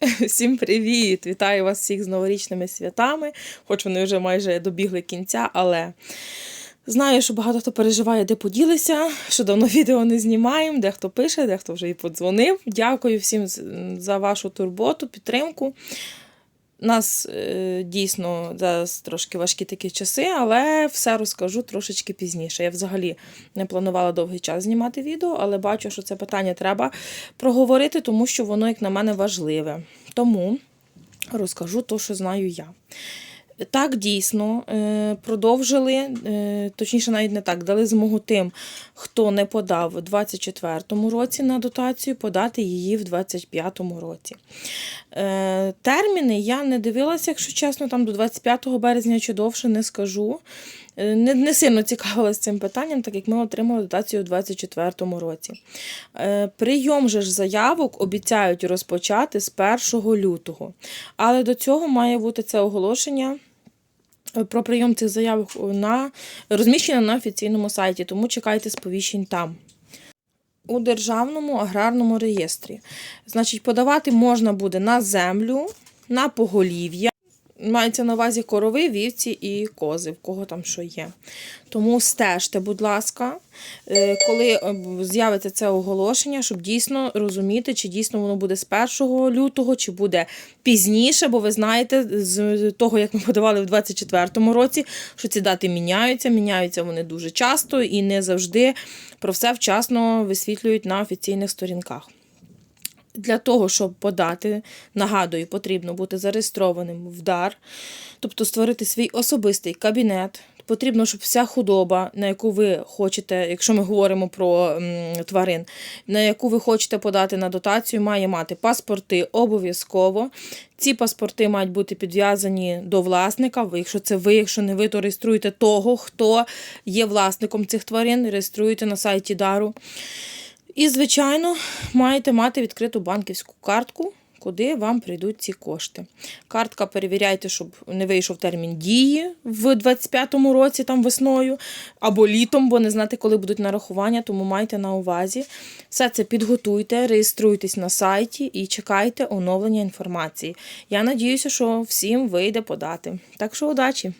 Всім привіт! Вітаю вас всіх з новорічними святами, хоч вони вже майже добігли кінця, але знаю, що багато хто переживає, де поділися, що давно відео не знімаємо, дехто пише, дехто вже і подзвонив. Дякую всім за вашу турботу, підтримку. У нас е, дійсно зараз трошки важкі такі часи, але все розкажу трошечки пізніше. Я взагалі не планувала довгий час знімати відео, але бачу, що це питання треба проговорити, тому що воно, як на мене, важливе. Тому розкажу то, що знаю я. Так, дійсно, е, продовжили, е, точніше, навіть не так, дали змогу тим, хто не подав у 2024 році на дотацію, подати її в 2025 році. Е, Терміни я не дивилася, якщо чесно, там до 25 березня чи довше не скажу. Не, не сильно цікавилася цим питанням, так як ми отримали дотацію у 2024 році. Прийом же ж заявок обіцяють розпочати з 1 лютого. Але до цього має бути це оголошення про прийом цих заявок на розміщено на офіційному сайті, тому чекайте сповіщень там. У державному аграрному реєстрі. Значить, подавати можна буде на землю, на поголів'я. Мається на увазі корови, вівці і кози, в кого там що є. Тому стежте, будь ласка, е, коли е, з'явиться це оголошення, щоб дійсно розуміти, чи дійсно воно буде з 1 лютого, чи буде пізніше, бо ви знаєте, з того, як ми подавали в 2024 році, що ці дати міняються, міняються вони дуже часто і не завжди про все вчасно висвітлюють на офіційних сторінках. Для того, щоб подати, нагадую, потрібно бути зареєстрованим в дар, тобто створити свій особистий кабінет. Потрібно, щоб вся худоба, на яку ви хочете, якщо ми говоримо про тварин, на яку ви хочете подати на дотацію, має мати паспорти обов'язково. Ці паспорти мають бути підв'язані до власника. Якщо це ви, якщо не ви, то реєструйте того, хто є власником цих тварин, реєструєте на сайті дару. І, звичайно, маєте мати відкриту банківську картку, куди вам прийдуть ці кошти. Картка перевіряйте, щоб не вийшов термін дії в 25-му році, там весною, або літом, бо не знати, коли будуть нарахування, тому майте на увазі. Все це підготуйте, реєструйтесь на сайті і чекайте оновлення інформації. Я надіюся, що всім вийде подати. Так що удачі!